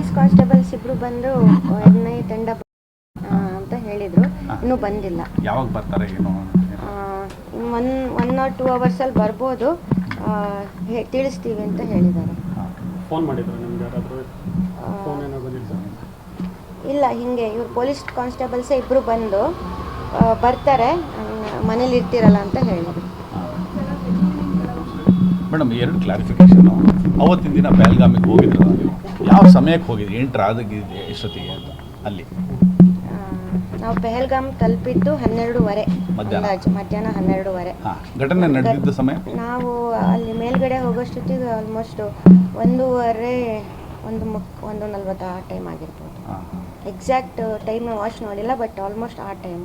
Police constables ಇಬ್ರು ಬಂದು ಎನ್ನೈ ತಂಡ ಅಂತ ಹೇಳಿದ್ರು. ಇನ್ನೂ ಬಂದಿಲ್ಲ. ಯಾವಾಗ ಬರ್ತಾರೆ ಏನು? ಒನ್ ಒನ್ ಆರ್ ಟೂ ಅವರ್ಸಲ್ಲಿ ಬರ್ಬೋದು. ತಿಳಿಸ್ತೀವಿ ಅಂತ ಹೇಳಿದ್ದಾರೆ. ಫೋನ್ ಮಾಡಿದ್ರು ನಿಮ್ಗೆ ಯಾರಾದರೂ? ಫೋನ್ ಏನೋ ಬಂದಿತ್ತು ಇಲ್ಲ ಹಿಂಗೆ ಇವ್ರು ಪೊಲೀಸ್ ಕಾನ್ಸ್ಟೇಬಲ್ಸೇ ಇಬ್ರು ಬಂದು ಬರ್ತಾರೆ. ಮನೇಲಿ ಇರ್ತೀರಲ್ಲ ಅಂತ ಹೇಳಿದ್ರು. ಮೇಡಮ್ ಎರಡು ಕ್ಲಾರಿಫಿಕೇಶನ್ ಅವತ್ತಿನ ದಿನ ಬೆಳಗಾಮಿಗೆ ಹೋಗಿದ್ರು ನೀವು? ಯಾವ ಸಮಯಕ್ಕೆ ಹೋಗಿದ್ರಿ? ಎಂಟ್ರ್ ಆದಾಗಿದೆ ಎಷ್ಟೊತ್ತಿಗೆ ಅಂತ? ಅಲ್ಲಿ. ನಾವು ಪೆಹಲ್ಗಾಮ್ ತಲುಪಿದ್ದು ಹನ್ನೆರಡುವರೆ. ಮಧ್ಯಾಹ್ನ. ಅಂದಾಜು ಮಧ್ಯಾಹ್ನ ಹನ್ನೆರಡುವರೆ. ಹಾಂ ಘಟನೆ ನಡೆದಿದ್ದ ಸಮಯ? ನಾವು ಅಲ್ಲಿ ಮೇಲ್ಗಡೆ ಹೋಗೋಷ್ಟೊತ್ತಿಗೆ ಆಲ್ಮೋಸ್ಟ್ ಒಂದೂವರೆ ಒಂದು ಮುಕ್ ಒಂದು ನಲ್ವತ್ತು ಆ ಟೈಮ್ ಆಗಿರ್ಬೋದು. ಹಾಂ ಎಕ್ಸಾಕ್ಟ್ ಟೈಮ್ ವಾಚ್ ನೋಡಿಲ್ಲ ಬಟ್ ಆಲ್ಮೋಸ್ಟ್ ಆ ಟೈಮ್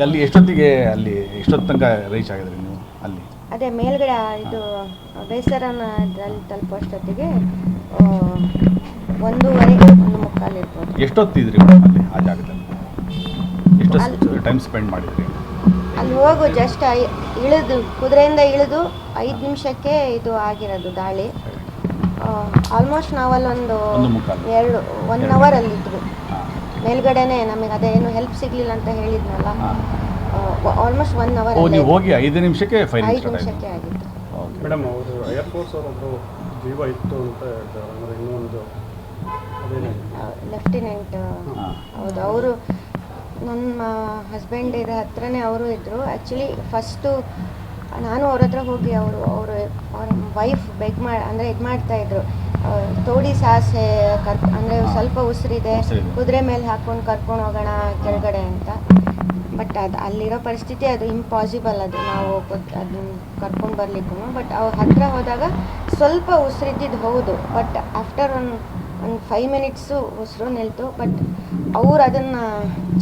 ಅಲ್ಲಿ ಎಷ್ಟೊತ್ತಿಗೆ ಅಲ್ಲಿ ಎಷ್ಟೊತ್ತು ತನಕ ರೀಚ್ ಆಗಿದ್ರಿ ನೀವು ಅಲ್ಲಿ? ಅದೇ ಮೇಲ್ಗಡೆ ಆ ಇದು ಬೇಸರನ ಅಲ್ಲಿ ತಲುಪೋಷ್ಟೊತ್ತಿಗೆ ಆ, ಒಂದೂವರೆ ಒಂದು ಮುಕ್ಕಾಲು ಇರ್ಬೋದು. ಎಷ್ಟೊತ್ತಿದ್ರಿ ಮೇಡಮ್ ಅಲ್ಲಿ ಆ ಜಾಗದಲ್ಲಿ? ಎಷ್ಟು ಟೈಮ್ ಸ್ಪೆಂಡ್ ಮಾಡಿದ್ರಿ? ಅಲ್ಲಿ ಹೋಗು ಜಸ್ಟ್ ಇಳಿದು ಕುದುರೆಯಿಂದ ಇಳಿದು ಐದು ನಿಮಿಷಕ್ಕೆ ಇದು ಆಗಿರೋದು ದಾಳಿ. ಆಲ್ಮೋಸ್ಟ್ ನಾವಲ್ಲೊಂದು. ಎರಡು ಒನ್ ಅವರ್ ಅಲ್ಲಿದ್ವಿ ಹಾಂ. ಮೇಲ್ಗಡೆನೆ ನಮಗೆ ಅದೇನು ಹೆಲ್ಪ್ ಸಿಗ್ಲಿಲ್ಲ ಅಂತ ಹೇಳಿದ್ನಲ್ಲ. ಆಲ್ಮೋಸ್ಟ್ ಒನ್ ಅವರ್ ಓ ನೀವು ಹೋಗಿ ಐದು ನಿಮಿಷಕ್ಕೆ ಐದು ನಿಮಿಷಕ್ಕೆ ಆಗಿತ್ತು. ಮೇಡಮ್ ಅವರು ಏರ್ಫೋರ್ಸ್ ಅವರೊಬ್ಬರು ಜೀವ ಇತ್ತು ಅಂತ ಹೇಳ್ತಾರೆ. ಅಂದರೆ ಇನ್ನೂ ಒಂದು ಅದೇನಾಗಿದೆ ಲೆಫ್ಟಿನೆಂಟ್. ಹೌದು ಅವರು ನನ್ನ ಹಸ್ಬೆಂಡ್ ಇದ ಹತ್ರನೇ ಅವರು ಇದ್ದರು ಆ್ಯಕ್ಚುಲಿ ಫಸ್ಟು ನಾನು ಅವ್ರ ಹತ್ರ ಹೋಗಿ ಅವರು ಅವರು ಅವ್ರ ವೈಫ್ ಬೆಗ್ ಮಾಡಿ ಅಂದರೆ ಇದು ಮಾಡ್ತಾಯಿದ್ರು ತೋಡಿ ಸಾಸೆ ಕರ್ ಅಂದರೆ ಸ್ವಲ್ಪ ಉಸಿರಿದೆ. ಕುದುರೆ ಮೇಲೆ ಹಾಕ್ಕೊಂಡು ಕರ್ಕೊಂಡು ಹೋಗೋಣ ಕೆಳಗಡೆ ಅಂತ. ಬಟ್ ಅದು ಅಲ್ಲಿರೋ ಪರಿಸ್ಥಿತಿ ಅದು ಇಂಪಾಸಿಬಲ್ ಅದು. ನಾವು ಅದನ್ನ ಕರ್ಕೊಂಡು ಬರಲಿಕ್ಕೂ ಬಟ್ ಅವ್ರ ಹತ್ರ ಹೋದಾಗ ಸ್ವಲ್ಪ ಉಸಿರಿದ್ದಿದ್ದು ಹೌದು. ಬಟ್ ಆಫ್ಟರ್ ಒಂದು ಒಂದು ಫೈವ್ ಮಿನಿಟ್ಸು ಉಸಿರು ನಿಲ್ತು ಬಟ್ ಅವ್ರು ಅದನ್ನು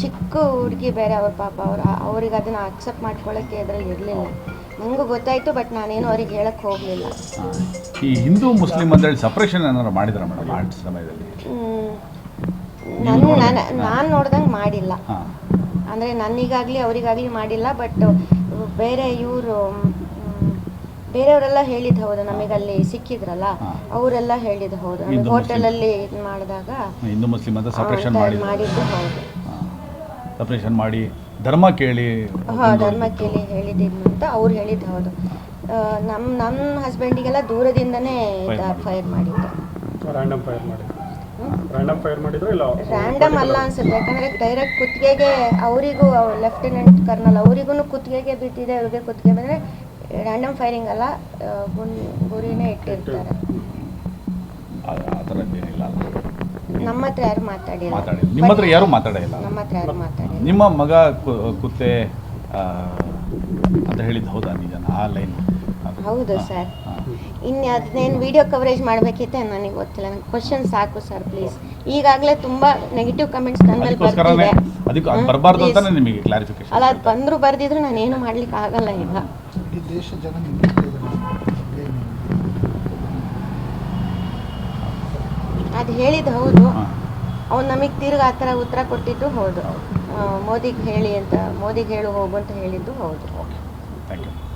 ಚಿಕ್ಕ ಹುಡುಗಿ ಬೇರೆ ಅವ್ರ ಪಾಪ ಅವ್ರು ಅವ್ರಿಗೆ ಅದನ್ನು ಅಕ್ಸೆಪ್ಟ್ ಮಾಡ್ಕೊಳ್ಳೋಕ್ಕೆ ಅದರಲ್ಲಿ ಇರಲಿಲ್ಲ. ನನಗೂ ಗೊತ್ತಾಯಿತು ಬಟ್ ನಾನೇನು ಅವ್ರಿಗೆ ಹೇಳಕ್ಕೆ ಹೋಗಲಿಲ್ಲ. ಈ ಹಿಂದೂ ಮುಸ್ಲಿಂ ಅಂತೇಳಿ ಸಪ್ರೇಷನ್ ಏನಾದ್ರು ಮಾಡಿದ್ರ ಮೇಡಮ್ ಆ ಸಮಯದಲ್ಲಿ? ನಾನು ನಾನು ನಾನು ನೋಡ್ದಂಗೆ ಮಾಡಿಲ್ಲ. ಅಂದರೆ ನನಗಾಗಲಿ ಅವರಿಗಾಗಲಿ ಮಾಡಿಲ್ಲ ಬಟ್ ಬೇರೆ ಇವರು ಬೇರೆಯವರೆಲ್ಲ ಹೇಳಿದ್ದು ಹೌದು ನಮಗಲ್ಲಿ ಸಿಕ್ಕಿದ್ರಲ್ಲ ಅವರೆಲ್ಲ ಹೇಳಿದ್ದು ಹೌದು. ನಮಗೆ ಹಿಂದೂ ಹೋಟೆಲಲ್ಲಿ ಇದು ಮಾಡಿದಾಗ ಹಿಂದೂ ಮುಸ್ಲಿಂ ಅಂತ ಸಪ್ರೇಷನ್ ಮಾಡಿ ಮಾಡಿದ್ರು. ಮಾಡಿದ್ದು ಹೌದು ಸಪ್ರೇಷನ್ ಮಾಡಿ ಧರ್ಮ ಕೇಳಿ ಹಾ ಧರ್ಮ ಕೇಳಿ ಹೇಳಿದ್ದೀನಿ ಅಂತ ಅವ್ರು ಹೇಳಿದ್ದು ಹೌದು. ಆ, ನಮ್ಮ ನಮ್ಮ ಹಸ್ಬೆಂಡಿಗೆಲ್ಲ ದೂರದಿಂದನೇ ಫೈರ್ ಮಾಡಿದ್ದು. ರ್ಯಾಂಡಮ್ ಫೈರ್ ಮಾಡಿದ್ರು. ರ್ಯಾಂಡಮ್ ಫೈರ್ ಮಾಡಿದ್ರು ಇಲ್ಲ ರ್ಯಾಂಡಮ್ ಅಲ್ಲ ಅನ್ಸುತ್ತೆ. ಯಾಕಂದ್ರೆ ಡೈರೆಕ್ಟ್ ಕುತ್ತಿಗೆಗೆ ಅವರಿಗೂ ಲೆಫ್ಟಿನೆಂಟ್ ಕರ್ನಲ್ ಅವರಿಗೂ ಕುತ್ತಿಗೆಗೆ ಬಿದ್ದಿದೆ ಅವ್ರಿಗೆ ಕುತ್ತಿಗೆ ಬಂದರೆ ರ್ಯಾಂಡಮ್ ಫೈರಿಂಗ್ ಅಲ್ಲ ಗುರಿನೇ ಇಟ್ಟಿರ್ತಾರೆ. ಆ ಥರದ್ದೇನಿಲ್ಲ. ನಮ್ಮ ಹತ್ರ ಯಾರು ಮಾತಾಡಿಲ್ಲ. ಮಾತಾಡಿ ನಿಮ್ಮ ಹತ್ರ ಯಾರೂ ಮಾತಾಡೇ ಇಲ್ಲ. ನಮ್ಮ ಹತ್ರ ಯಾರು ಮಾತಾಡಿಲ್ಲ. ನಿಮ್ಮ ಮಗ ಕುತ್ತೆ ಅಂತ ಹೇಳಿದ್ದು ಹೌದಾ ನಿಜನ ಆ ಲೈನ್. ಹೌದು ಸರ್. ಇನ್ನು ಅದನ್ನೇನು ವಿಡಿಯೋ ಕವರೇಜ್ ಮಾಡಬೇಕಿತ್ತೆ ನನಗೆ ಗೊತ್ತಿಲ್ಲ. ನನಗೆ ಕ್ವಶನ್ ಸಾಕು ಸರ್ ಪ್ಲೀಸ್ ಈಗಾಗಲೇ ತುಂಬ ನೆಗೆಟಿವ್ ಕಮೆಂಟ್ಸ್ ನನ್ನ ಮೇಲೆ ಬರ್ತಿದೆ ಅದಕ್ಕೆ ಅದು ಬರಬಾರ್ದು. ಅಂತಾನೆ ನಿಮಗೆ ಕ್ಲಾರಿಫಿಕೇಶನ್ ಅಲ್ಲ ಅದು ಬಂದರೂ ಬರ್ದಿದ್ರು ನಾನು ಏನು ಮಾಡ್ಲಿಕ್ಕೆ ಆಗಲ್ಲ ಈಗ ಈ ದೇಶ ಜನ ಅದು ಹೇಳಿದ್ದು ಹೌದು. ಅವ್ನು ನಮಗೆ ತಿರ್ಗಿ ಆ ಥರ ಉತ್ತರ ಕೊಟ್ಟಿದ್ದು ಹೌದು. ಮೋದಿಗೆ ಹೇಳಿ ಅಂತ ಮೋದಿಗೆ ಹೇಳು ಹೋಗು ಅಂತ ಹೇಳಿದ್ದು ಹೌದು. ಓಕೆ. Thank you.